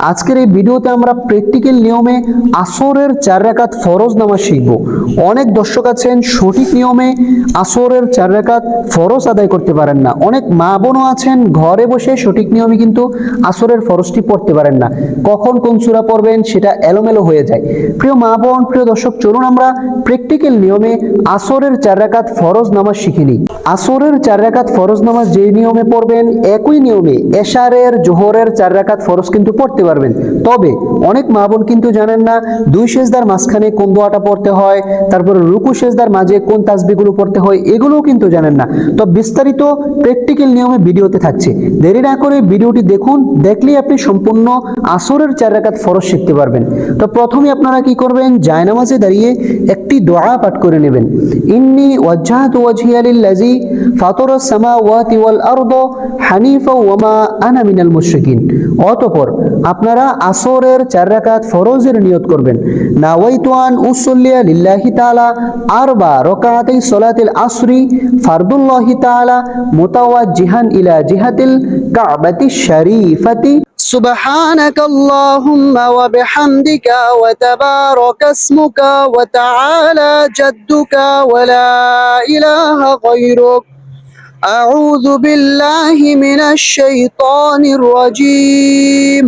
আজকের এই ভিডিওতে আমরা প্র্যাকটিক্যাল নিয়মে আসরের চার রাকাত ফরজ নামাজ শিখব। অনেক দর্শক আছেন, সঠিক নিয়মে আসরের চার রাকাত ফরজ আদায় করতে পারেন না। অনেক মা বোনও আছেন, ঘরে বসে সঠিক নিয়মে কিন্তু আসরের ফরজটি পড়তে পারেন না। কখন কোন সূরা পড়বেন সেটা এলোমেলো হয়ে যায়। প্রিয় মা বোন, প্রিয় দর্শক, চলুন আমরা প্র্যাকটিক্যাল নিয়মে আসরের চার রাকাত ফরজ নামাজ শিখে নিই। আসরের চার রাকাত ফরজ নামাজ যে নিয়মে পড়বেন, একই নিয়মে এশারের, জোহরের চার রাকাত ফরজ কিন্তু পড়তে পারবেন। তবে অনেক মা বোন কিন্তু জানেন না, দুই সেজদার মাঝখানে কোন দোয়াটা পড়তে হয়, তারপরে রুকু সেজদার মাঝে কোন তাসবিগুলো পড়তে হয়, এগুলোও কিন্তু জানেন না। তো বিস্তারিত প্র্যাকটিক্যাল নিয়মে ভিডিওতে থাকছে। দেরি না করে ভিডিওটি দেখুন, দেখলেই আপনি সম্পূর্ণ আসরের চার রাকাত ফরজ শিখতে পারবেন। তো প্রথমে আপনারা কি করবেন, জায়নামাজে দাঁড়িয়ে একটি দোয়া পাঠ করে নেবেন। ইন্নি ওয়াজহাতু ওয়াজহিয়া লিল্লাযী ফাতারাস সামাওয়াতি ওয়াল আরদ হানিফা ওয়ামা আনা মিনাল মুশরিকিন। অতঃপর আপনারা আসরের চার রাকাত ফরজের নিয়ত করবেন নাওয়াইতু আন উসল্লিয়া লিল্লাহি তাআলা আরবা রাকাতাই সালাতিল আসরি ফারদুল্লাহি তাআলা মুতাওয়াজ্জিহান ইলা জিহাতিল কাবাতিশ শরীফাতি سبحانك اللهم وبحمدك وتبارك اسمك وتعالى جدك ولا إله غيرك أعوذ بالله من الشيطان الرجيم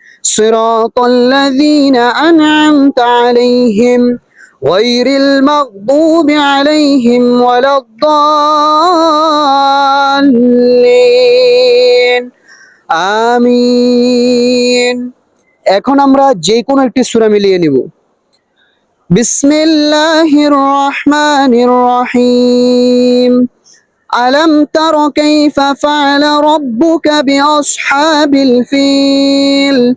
صراط الذين أنعمت عليهم غير المغضوب عليهم ولا الضالين آمين এখন আমরা যে কোনো একটি সূরা মিলিয়ে নিব বিসমিল্লাহির রহমানির রহিম ألم تر كيف فعل ربك بأصحاب الفيل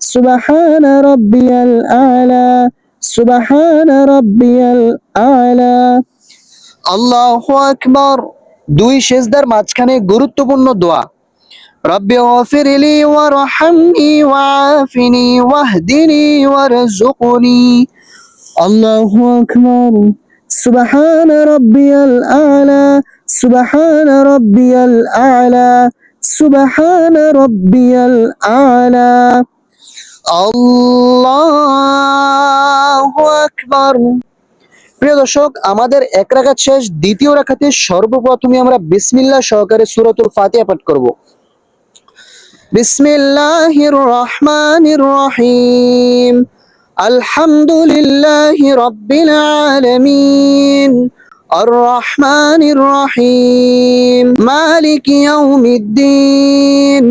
সুবাহান রব্বিয়াল আলা সুবাহান রব্বিয়াল আলা। আল্লাহু আকবার। দুই সেজদার মাঝখানে গুরুত্বপূর্ণ দোয়া। রব্বি ওয়াফির লি ওয়া রহমনি ওয়াফিনি ওয়াহদিনি ওয়ারযুকনি আল্লাহু আকবার। সুবহান রব্বিয়াল আলা সুবহান রব্বিয়াল আলা সুবহান রব্বিয়াল আলা। আকবার প্রিয় দর্শক আমাদের এক রাকাত শেষ দ্বিতীয় রাকাতে সর্বপ্রথমে আমরা বিসমিল্লাহ সহকারে সূরাতুল ফাতিহা পাঠ করব বিসমিল্লাহির রহমানির রহিম আলহামদুলিল্লাহি রাব্বিল আলামিন الرحمن الرحيم مالك يوم الدين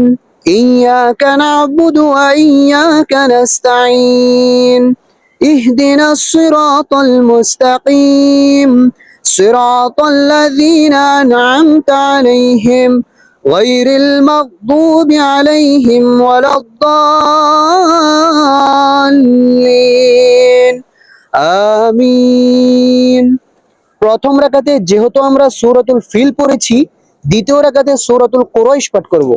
إياك نعبد وإياك نستعين اهدنا الصراط المستقيم صراط الذين أنعمت عليهم غير المغضوب عليهم ولا الضالين آمين প্রথম রাকাতে যেহেতু আমরা সূরাতুল ফিল পড়েছি দ্বিতীয় রাকাতে সূরাতুল কুরাইশ পাঠ করব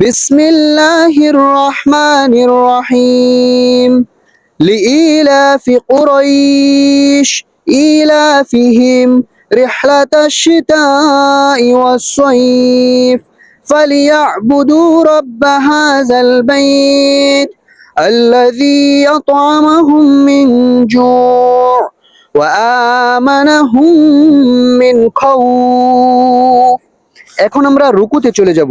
বিসমিল্লাহির রহমানির রহিম لإيلاف قريش إيلافهم رحلة الشتاء والصيف فليعبدوا رب هذا البيت الذي أطعمهم من جوع وآمنهم من خوف এখন আমরা রুকুতে চলে যাব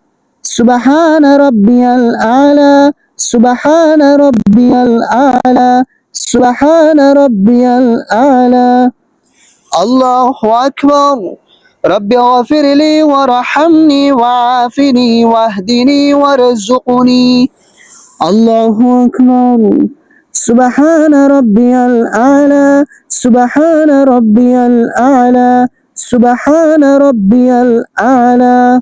سبحان ربي الأعلى سبحان ربي الأعلى سبحان ربي الأعلى. الله أكبر. رب اغفر لي وارحمني وعافني واهدني وارزقني. الله أكبر. سبحان ربي الأعلى سبحان ربي الأعلى سبحان ربي الأعلى.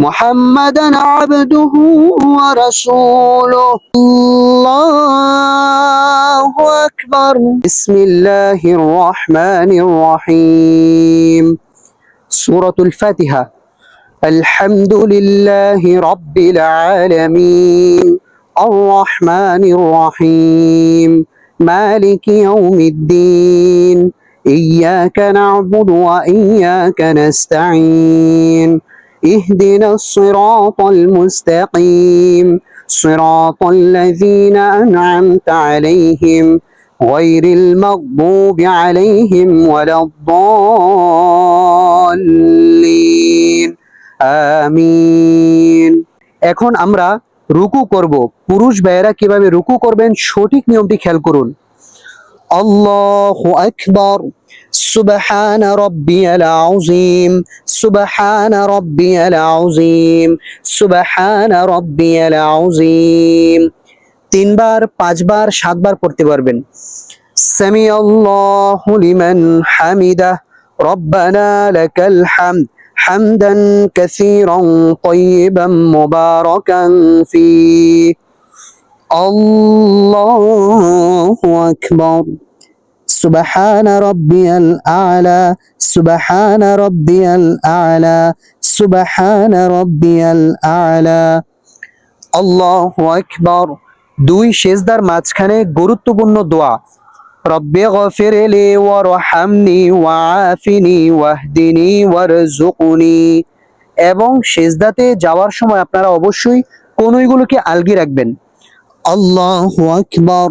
محمدا عبده ورسوله. الله أكبر. بسم الله الرحمن الرحيم. سورة الفاتحة. الحمد لله رب العالمين. الرحمن الرحيم. مالك يوم الدين. إياك نعبد وإياك نستعين. اهدنا الصراط المستقيم صراط الذين أنعمت عليهم غير المغضوب عليهم ولا الضالين আমিন এখন আমরা রুকু করব পুরুষ ভাইয়েরা কিভাবে রুকু করবেন সঠিক নিয়মটি খেয়াল করুন আল্লাহু আকবার سبحان ربي العظيم سبحان ربي العظيم سبحان ربي العظيم তিনবার পাঁচবার সাতবার পড়তে পারবেন সামি আল্লাহু লিমান হামিদা ربنا لك الحمد حمدا كثيرا طيبا مباركا فيه الله أكبر সুবহান রব্বিয়াল আলা, সুবহান রব্বিয়াল আলা, সুবহান রব্বিয়াল আলা। আল্লাহু আকবার। দুই সেজদার মাঝখানে গুরুত্বপূর্ণ দোয়া। রব্বে গফিরলি ওয়া রহামনি ওয়া আফিনি ওয়াহদিনি ওয়ারযুকনি। এবং সেজদাতে যাওয়ার সময় আপনারা অবশ্যই কোনগুলোকে আলগি রাখবেন। আল্লাহু আকবার।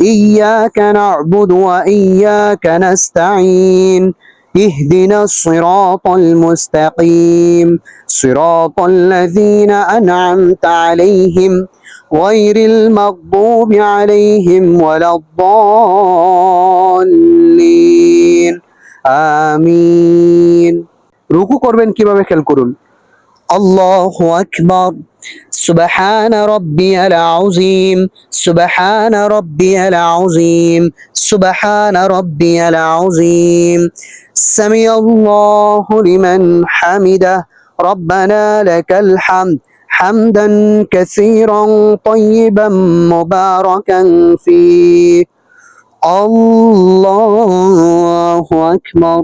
إياك نعبد وإياك نستعين اهدنا الصراط المستقيم صراط الذين أنعمت عليهم غير المغضوب عليهم ولا الضالين آمين রুকু করবেন কিভাবে খেয়াল করুন الله أكبر سبحان ربي العظيم سبحان ربي العظيم سبحان ربي العظيم. سمع الله لمن حمده. ربنا لك الحمد. حمدا كثيرا طيبا مباركا فيه. الله أكبر.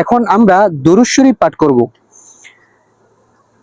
এখন আমরা দুরূদ শরীফ পাঠ করব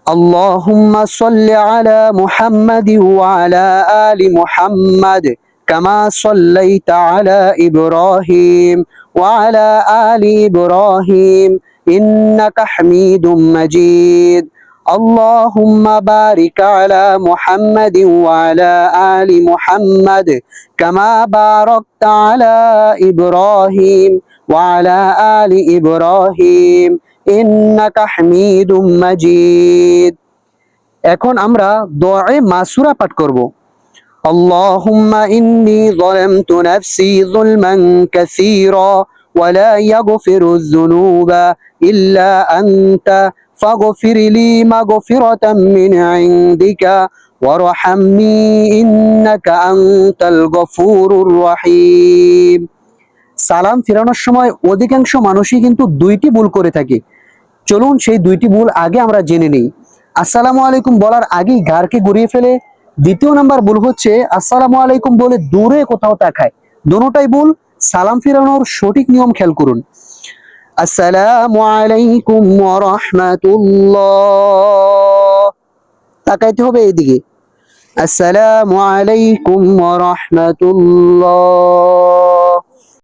اللهم صل على محمد وعلى آل محمد كما صليت على إبراهيم وعلى آل إبراهيم إنك حميد مجيد اللهم بارك على محمد وعلى آل محمد كما باركت على إبراهيم وعلى آل إبراهيم إنك حميد مجيد এখন আমরা দোয়ায়ে মাসুরা পাঠ করব اللهم إني ظلمت نفسي ظلما كثيرا ولا يغفر الذنوب إلا أنت فاغفر لي مغفرة من عندك وارحمني إنك أنت الغفور الرحيم সালাম ফেরানোর সময় অধিকাংশ মানুষই কিন্তু দুইটি ভুল করে থাকে। চলুন সেই দুইটি ভুল আগে আমরা জেনে নেই। আসসালামু আলাইকুম বলার আগেই ঘাড়কে ঘুরিয়ে ফেলে। দ্বিতীয় নাম্বার ভুল হচ্ছে, আসসালামু আলাইকুম বলে দূরে কোথাও তাকায়। দোনোটাই ভুল, সালাম ফেরানোর সঠিক নিয়ম খেয়াল করুন। আসসালামু আলাইকুম রাহমাতুল্লাহ তাকাইতে হবে এইদিকে। আসসালামু আলাইকুম রাহমাতুল্লাহ